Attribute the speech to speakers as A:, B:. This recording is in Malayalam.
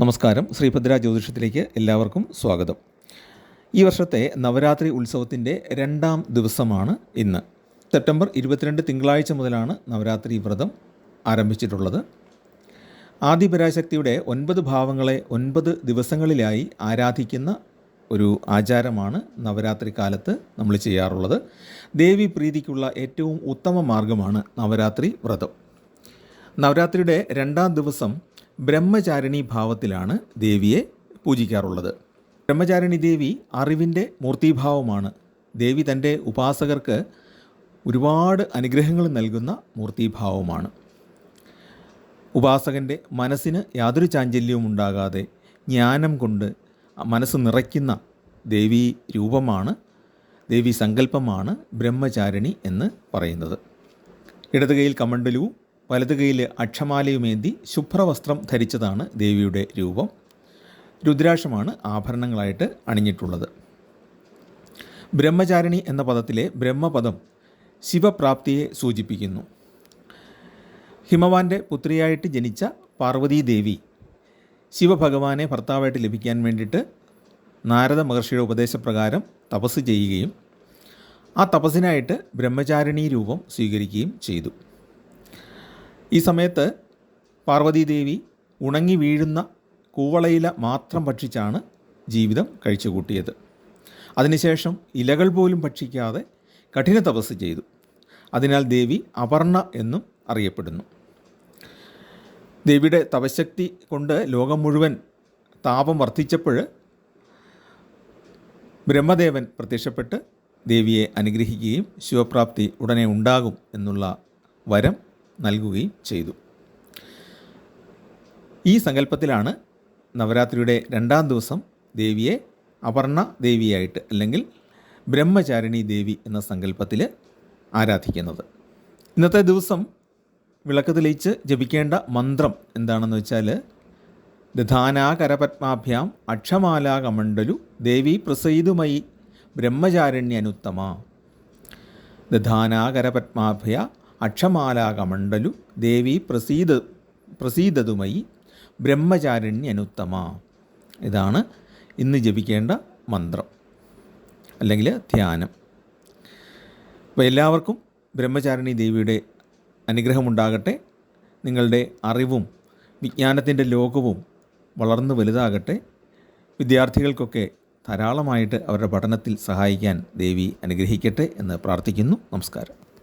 A: നമസ്കാരം. ശ്രീഭദ്ര ജ്യോതിഷത്തിലേക്ക് എല്ലാവർക്കും സ്വാഗതം. ഈ വർഷത്തെ നവരാത്രി ഉത്സവത്തിന്റെ രണ്ടാം ദിവസമാണ് ഇന്ന്. സെപ്റ്റംബർ ഇരുപത്തിരണ്ട് തിങ്കളാഴ്ച മുതലാണ് നവരാത്രി വ്രതം ആരംഭിച്ചിട്ടുള്ളത്. ആദിപരാശക്തിയുടെ ഒൻപത് ഭാവങ്ങളെ ഒൻപത് ദിവസങ്ങളിലായി ആരാധിക്കുന്ന ഒരു ആചാരമാണ് നവരാത്രി കാലത്ത് നമ്മൾ ചെയ്യാറുള്ളത്. ദേവി പ്രീതിക്കുള്ള ഏറ്റവും ഉത്തമ മാർഗമാണ് നവരാത്രി വ്രതം. നവരാത്രിയുടെ രണ്ടാം ദിവസം ബ്രഹ്മചാരിണി ഭാവത്തിലാണ് ദേവിയെ പൂജിക്കാറുള്ളത്. ബ്രഹ്മചാരിണി ദേവി അറിവിന്റെ മൂർത്തിഭാവമാണ്. ദേവി തന്റെ ഉപാസകർക്ക് ഒരുപാട് അനുഗ്രഹങ്ങൾ നൽകുന്ന മൂർത്തിഭാവമാണ്. ഉപാസകന്റെ മനസ്സിന് യാതൊരു ചാഞ്ചല്യവും ഉണ്ടാകാതെ ജ്ഞാനം കൊണ്ട് മനസ്സ് നിറയ്ക്കുന്ന ദേവി രൂപമാണ് ദേവി സങ്കല്പമാണ് ബ്രഹ്മചാരിണി എന്ന് പറയുന്നത്. ഇടതുകയിൽ കൈയിൽ കമണ്ടലുവും വലത് കൈയിൽ അക്ഷമാലയുമേന്തി ശുഭ്രവസ്ത്രം ധരിച്ചതാണ് ദേവിയുടെ രൂപം. രുദ്രാക്ഷമാണ് ആഭരണങ്ങളായിട്ട് അണിഞ്ഞിട്ടുള്ളത്. ബ്രഹ്മചാരിണി എന്ന പദത്തിലെ ബ്രഹ്മപദം ശിവപ്രാപ്തിയെ സൂചിപ്പിക്കുന്നു. ഹിമവാന്റെ പുത്രിയായിട്ട് ജനിച്ച പാർവതീദേവി ശിവഭഗവാനെ ഭർത്താവായിട്ട് ലഭിക്കാൻ വേണ്ടിയിട്ട് നാരദ മഹർഷിയുടെ ഉപദേശപ്രകാരം തപസ് ചെയ്യുകയും ആ തപസ്സിനായിട്ട് ബ്രഹ്മചാരിണി രൂപം സ്വീകരിക്കുകയും ചെയ്തു. ഈ സമയത്ത് പാർവതീദേവി ഉണങ്ങി വീഴുന്ന കൂവളയില മാത്രം ഭക്ഷിച്ചാണ് ജീവിതം കഴിച്ചുകൂട്ടിയത്. അതിനുശേഷം ഇലകൾ പോലും ഭക്ഷിക്കാതെ കഠിന തപസ് ചെയ്തു. അതിനാൽ ദേവി അപർണ എന്നും അറിയപ്പെടുന്നു. ദേവിയുടെ തപശക്തി കൊണ്ട് ലോകം മുഴുവൻ താപം വർദ്ധിച്ചപ്പോൾ ബ്രഹ്മദേവൻ പ്രത്യക്ഷപ്പെട്ട് ദേവിയെ അനുഗ്രഹിക്കുകയും ശിവപ്രാപ്തി ഉടനെ ഉണ്ടാകും എന്നുള്ള വരം നൽകുകയും ചെയ്തു. ഈ സങ്കല്പത്തിലാണ് നവരാത്രിയുടെ രണ്ടാം ദിവസം ദേവിയെ അപർണ ദേവിയായിട്ട് അല്ലെങ്കിൽ ബ്രഹ്മചാരിണി ദേവി എന്ന സങ്കല്പത്തിൽ ആരാധിക്കുന്നത്. ഇന്നത്തെ ദിവസം വിളക്ക് തെളിയിച്ച് ജപിക്കേണ്ട മന്ത്രം എന്താണെന്ന് വെച്ചാൽ ദധാനാകരപത്മാഭ്യാം അക്ഷമാലാകമണ്ഡലു ദേവി പ്രസൈതുമയി ബ്രഹ്മചാരണ്യനുത്തമ. ദധാനാകരപത്മാഭ്യ അക്ഷമാലാകമണ്ഡലു ദേവി പ്രസീത പ്രസീതതുമയി ബ്രഹ്മചാരിണ്യനുത്തമ. ഇതാണ് ഇന്ന് ജപിക്കേണ്ട മന്ത്രം അല്ലെങ്കിൽ ധ്യാനം. അപ്പോൾ എല്ലാവർക്കും ബ്രഹ്മചാരിണി ദേവിയുടെ അനുഗ്രഹമുണ്ടാകട്ടെ. നിങ്ങളുടെ അറിവും വിജ്ഞാനത്തിന്റെ ലോകവും വളർന്നു വലുതാകട്ടെ. വിദ്യാർത്ഥികൾക്കൊക്കെ ധാരാളമായിട്ട് അവരുടെ പഠനത്തിൽ സഹായിക്കാൻ ദേവി അനുഗ്രഹിക്കട്ടെ എന്ന് പ്രാർത്ഥിക്കുന്നു. നമസ്കാരം.